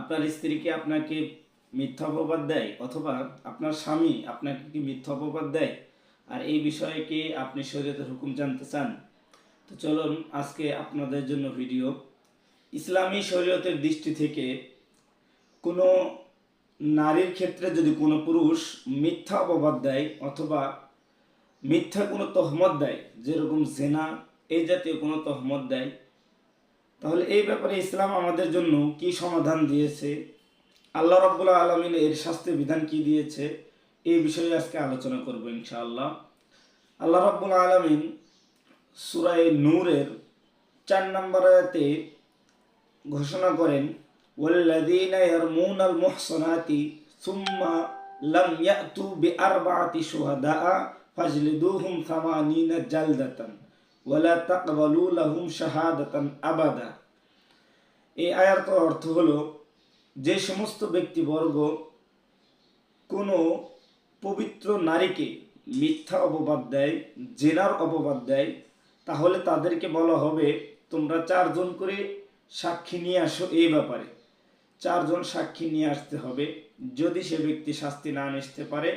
আপনার স্ত্রীকে আপনাকে মিথ্যা অপবাদ দেয়? অথবা আপনার স্বামী আপনাকে কি মিথ্যা অপবাদ দেয়? আর এই বিষয়ে কি আপনি শরীয়তের হুকুম জানতে চান? তো চলুন আজকে আপনাদের জন্য ভিডিও। ইসলামী শরীয়তের দৃষ্টি থেকে কোনো নারীর ক্ষেত্রে যদি কোনো পুরুষ মিথ্যা অপবাদ দেয় অথবা মিথ্যা কোনো তহমত দেয়, যেরকম জেনা, এই জাতীয় কোনো তহমত দেয় তাহলে এই ব্যাপারে ইসলাম আমাদের জন্য কি সমাধান দিয়েছে আল্লাহ রব্বুল্লা আলমিন এর শাস্তির বিধান কি দিয়েছে এই বিষয়ে আজকে আলোচনা করব ইনশাআল্লাহ আল্লাহ রব্বুল আলমিন সুরায় নূরের চার নম্বর আয়াতে ঘোষণা করেন والذين يرمون المحصنات ثم لم يأتوا بأربعة شهداء فاجلدوهم ثمانين جلدة ওয়ালা এই অর্থ হলো, যে সমস্ত ব্যক্তিবর্গ কোনো পবিত্র নারীকে মিথ্যা অপবাদ দেয়, জেনার অপবাদ দেয়, তাহলে তাদেরকে বলা হবে, তোমরা চারজন করে সাক্ষী নিয়ে আসো এই ব্যাপারে। চারজন সাক্ষী নিয়ে আসতে হবে। যদি সে ব্যক্তি শাস্তি না আসতে পারে,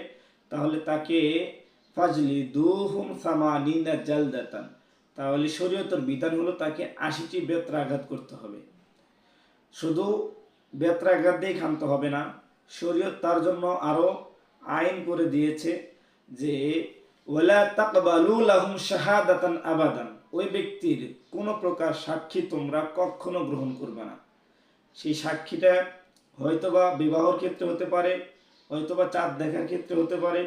তাহলে তাকে ফাজলি দুহুম জাল দাতান তাহলে শরীয়তের বিধান হলো তাকে আশিটি বেত্রাঘাত করতে হবে। শুধু বেত্রাঘাত দিয়ে ক্ষান্ত হবে না, শরীয়ত তার জন্য আরও আইন করে দিয়েছে যে ওলা তাকবালু লাহুম শাহাদাতান আবাদান। ওই ব্যক্তির কোনো প্রকার সাক্ষী তোমরা কখনো গ্রহণ করবে না। সেই সাক্ষীটা হয়তোবা বিবাহর ক্ষেত্রে হতে পারে, হয়তোবা চাঁদ দেখার ক্ষেত্রে হতে পারে,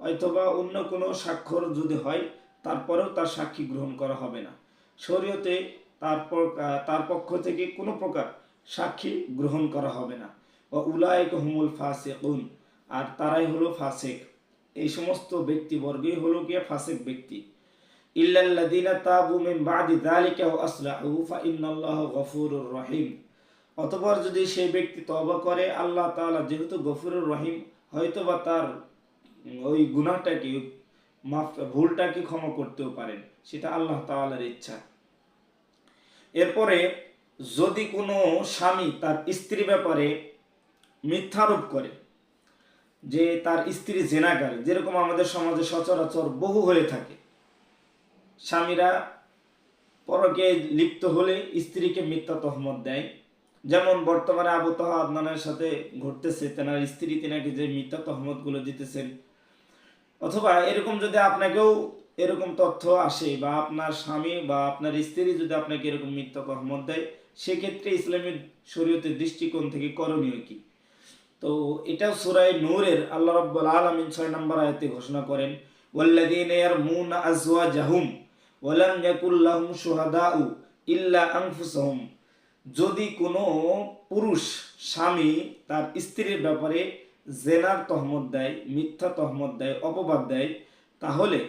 হয়তোবা অন্য কোনো স্বাক্ষর যদি হয় তারপরেও তার সাক্ষী গ্রহণ করা হবে না। শরীয়তে তারপর তার পক্ষ থেকে কোনো প্রকার সাক্ষী গ্রহণ করা হবে না। ও উলায়ক হুমুল ফাসেকুন, আর তারাই হলো ফাসেক। এই সমস্ত ব্যক্তিবর্গই হলো গিয়ে ফাসেক ব্যক্তি। ইল্লাল্লাযীনা তাবু মিন বাদি যালিকা ওয়া আসলাহু ফা ইন্নাল্লাহা গফুরুর রহিম। অতঃপর যদি সেই ব্যক্তি তওবা করে, আল্লাহ তাআলা যেহেতু গফুরুর রহিম, হয়তোবা তার ওই গুনাহটাকে মাফ ভুলটাকে ক্ষমা করতেও পারেন, সেটা আল্লাহ তাআলার ইচ্ছা। এরপরে যদি কোনো স্বামী তার স্ত্রী ব্যাপারে মিথ্যারোপ করে, যে তার স্ত্রী জেনাকার, যেরকম আমাদের সমাজে সচরাচর বহু হয়ে থাকে, স্বামীরা পরকে লিপ্ত হলে স্ত্রীকে মিথ্যা তহমত দেয়। যেমন বর্তমানে আবু তহা আদনানের সাথে ঘটতেছে, তেনার স্ত্রী তেনাকে যে মিথ্যা তহমতগুলো দিতেছেন অথবা এরকম যদি আপনাকেও এরকম তথ্য আসে বা আপনার স্বামী বা আপনার স্ত্রী যদি আপনাকে এরকম মিথ্যা তহমত দেয় সেক্ষেত্রে ইসলামের শরীয়তের দৃষ্টিকোণ থেকে করণীয় কি? তো এটাও সুরায় নূরের আল্লাহ রাব্বুল আলামিন ছয় নম্বর আয়াতে ঘোষণা করেন ইয়ারমুনা আজওয়াজাহুম ওয়া লাম ইয়াকুল লাহুম শুহাদাউ ইল্লা আনফুসাহুম। যদি কোনো পুরুষ স্বামী তার স্ত্রীর ব্যাপারে জেনার তহমত দেয়, মিথ্যা তহমত দেয়, অপবাদ দেয়, তাহলে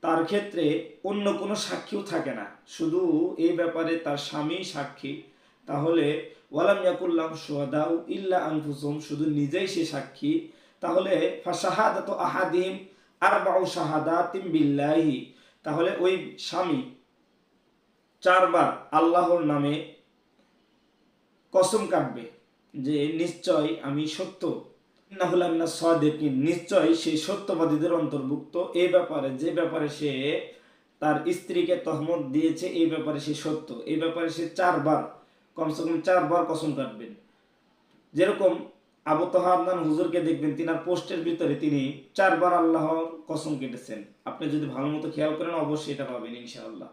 তার ক্ষেত্রে অন্য কোনো সাক্ষীও থাকে না। শুধু এই ব্যাপারে তার স্বামী সাক্ষী। তাহলে ওয়ালাম ইয়াকুল্লাম সোহাদাউ ইল্লা আনফুসুম, শুধু নিজেই সে সাক্ষী। তাহলে ফাশাহাদাত আহাদিম আর বাউ শাহাদাতিম বিল্লাহি। তাহলে ওই স্বামী চারবার আল্লাহর নামে কসম কাটবে যে, নিশ্চয় আমি সত্য। নিশ্চয় সেই সত্যবাদীদের অন্তর্ভুক্ত। এই ব্যাপারে, যে ব্যাপারে সে তার স্ত্রীকে তহমত দিয়েছে এই ব্যাপারে সে সত্য। এই ব্যাপারে সে চারবার, কমসে কম চারবার কসম কাটবেন। যেরকম আবু তহাদান হুজুরকে দেখবেন, তিনার পোস্টের ভিতরে তিনি চারবার আল্লাহর কসম কেটেছেন। আপনি যদি ভালো মতো খেয়াল করেন, অবশ্যই এটা পাবেন, ইনশাআল্লাহ।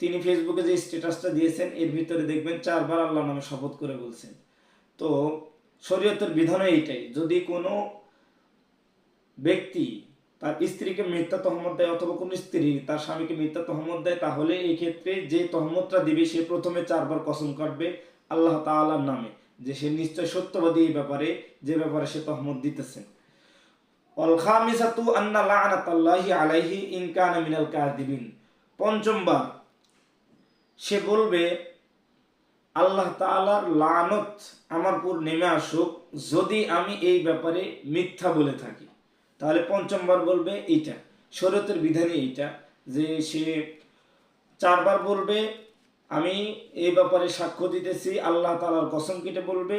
তিনি ফেসবুকে যে স্ট্যাটাসটা দিয়েছেন, এর ভিতরে দেখবেন চারবার আল্লাহ নামে শপথ করে বলছেন। তো শরীয়তের বিধান এইটাই। যদি কোনো ব্যক্তি তার স্ত্রীকে মিথ্যা তহমত দেয় অথবা কোনো স্ত্রী তার স্বামীকে মিথ্যা তহমত দেয়, তাহলে এই ক্ষেত্রে যে তহমতটা দিবে সে প্রথমে চারবার কসম কাটবে আল্লাহ তাআলার নামে যে সে নিশ্চয় সত্যবাদী এই ব্যাপারে, যে ব্যাপারে সে তহমত দিতেছেন আলাইহি মিনাল পঞ্চমবার সে বলবে আল্লাহ তাআলার লানত আমার উপর নেমে আসুক, যদি আমি এই ব্যাপারে মিথ্যা বলে থাকি। তাহলে পঞ্চমবার বলবে এইটা। শরতের বিধানে এইটা যে সে চারবার বলবে, আমি এই ব্যাপারে সাক্ষ্য দিতেছি, আল্লাহ তালার কসম কেটে বলবে,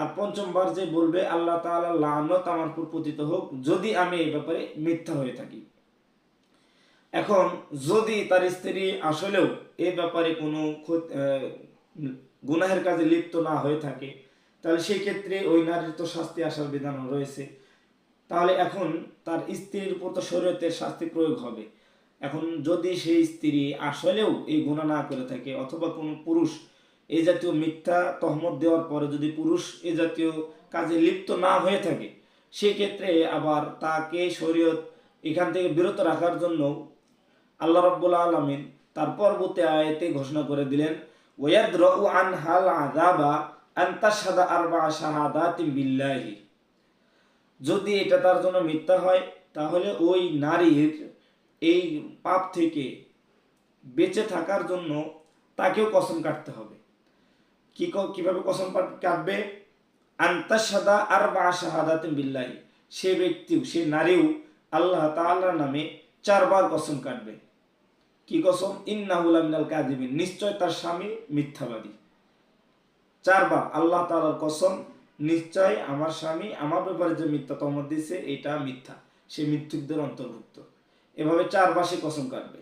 আর পঞ্চমবার যে বলবে, আল্লাহ তাআলার লানত আমার উপর পতিত হোক, যদি আমি এই ব্যাপারে মিথ্যা হয়ে থাকি। এখন যদি তার স্ত্রী আসলেও এই ব্যাপারে কোনো গুনাহের কাজে লিপ্ত না হয়ে থাকে, তাহলে সেই ক্ষেত্রে ওই নারীর তো শাস্তি আসার বিধান রয়েছে। তাহলে এখন তার স্ত্রীর উপর তো শরীয়তের শাস্তি প্রয়োগ হবে। এখন যদি সেই স্ত্রী আসলেও এই গুণা না করে থাকে, অথবা কোনো পুরুষ এই জাতীয় মিথ্যা তহমত দেওয়ার পরে যদি পুরুষ এ জাতীয় কাজে লিপ্ত না হয়ে থাকে সেই ক্ষেত্রে আবার তাকে শরীয়ত এখান থেকে বিরত রাখার জন্য আল্লাহ রাব্বুল আলামিন তার পরবর্তী আয়াতে ঘোষণা করে দিলেন ওয়াদরু আন হাল আযাবা আন তাশহাদা আরবা শাহাদাতিন বিল্লাহি যদি এটা তার জন্য মিথ্যা হয়, তাহলে ওই নারীর এই পাপ থেকে বেঁচে থাকার জন্য তাকেও কসম কাটতে হবে। কি কীভাবে কসম কাটবে? আন্তাসাদা আর বা শাহাদাতিন বিল্লাহি। সে ব্যক্তিও, সে নারীও আল্লাহ তাআলার নামে চারবার কসম কাটবে। কি কসম? ইন্নাহুলা মিনাল নিশ্চয় তার স্বামী মিথ্যাবাদী। চারবার, আল্লাহ তাআলার কসম, নিশ্চয় আমার স্বামী আমার ব্যাপারে যে মিথ্যা তহমত দিছে এটা মিথ্যা। সে মিথ্যুকদের অন্তর্ভুক্ত। এভাবে চারবার সে কসম কাটবে।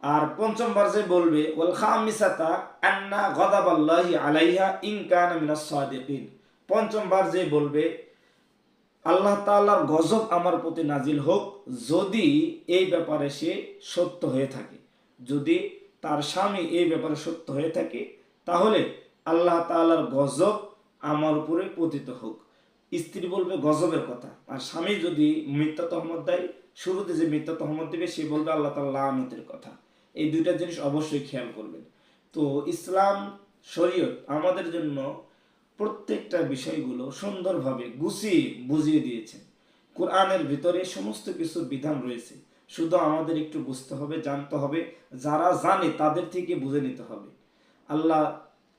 আর পঞ্চমবার যে বলবে, ওয়াল খামিসাতা আন্না গদাবাল্লাহি আলাইহা ইন কানা মিনাস সাদিকিন। পঞ্চমবার যে বলবে আল্লাহ তাআলার গজব আমার প্রতি নাজিল হোক যদি এই ব্যাপারে সে সত্য হয়ে থাকে। যদি তার স্বামী এই ব্যাপারে সত্য হয়ে থাকে, তাহলে আল্লাহ তাআলার গজব আমার উপরে পতিত হোক। স্ত্রী বলবে গজবের কথা, আর স্বামী যদি মিথ্যা তহমত দেয়, শুরুতে যে মিথ্যা তহমত দেবে, সে বলবে আল্লাহ তাআলা লানতের কথা। এই দুইটা জিনিস অবশ্যই খেয়াল করবেন। তো ইসলাম শরীয়ত আমাদের জন্য প্রত্যেকটা বিষয়গুলো সুন্দরভাবে গুছিয়ে বুঝিয়ে দিয়েছেন কোরআনের ভিতরে সমস্ত কিছু বিধান রয়েছে। শুধু আমাদের একটু বুঝতে হবে, জানতে হবে। যারা জানে তাদের থেকে বুঝে নিতে হবে। আল্লাহ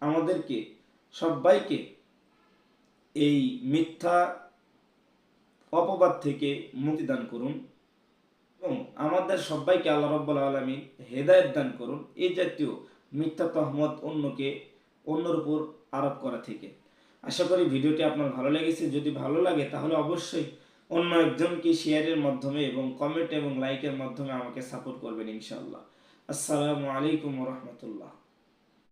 আমাদেরকে, সবাইকে এই মিথ্যা অপবাদ থেকে মুক্তি দান করুন এবং আমাদের সবাইকে আল্লাহ রব্বুল আলমিন হেদায়ত দান করুন। এই জাতীয় মিথ্যা তহমত অন্যকে, অন্যর উপর আরোপ করা থেকে। আশা করি ভিডিওটি আপনার ভালো লেগেছে। যদি ভালো লাগে তাহলে অবশ্যই অন্য একজনকে শেয়ারের মাধ্যমে এবং কমেন্ট এবং লাইকের মাধ্যমে আমাকে সাপোর্ট করবেন ইনশাল্লাহ আসসালামু আলাইকুম রহমতুল্লাহ।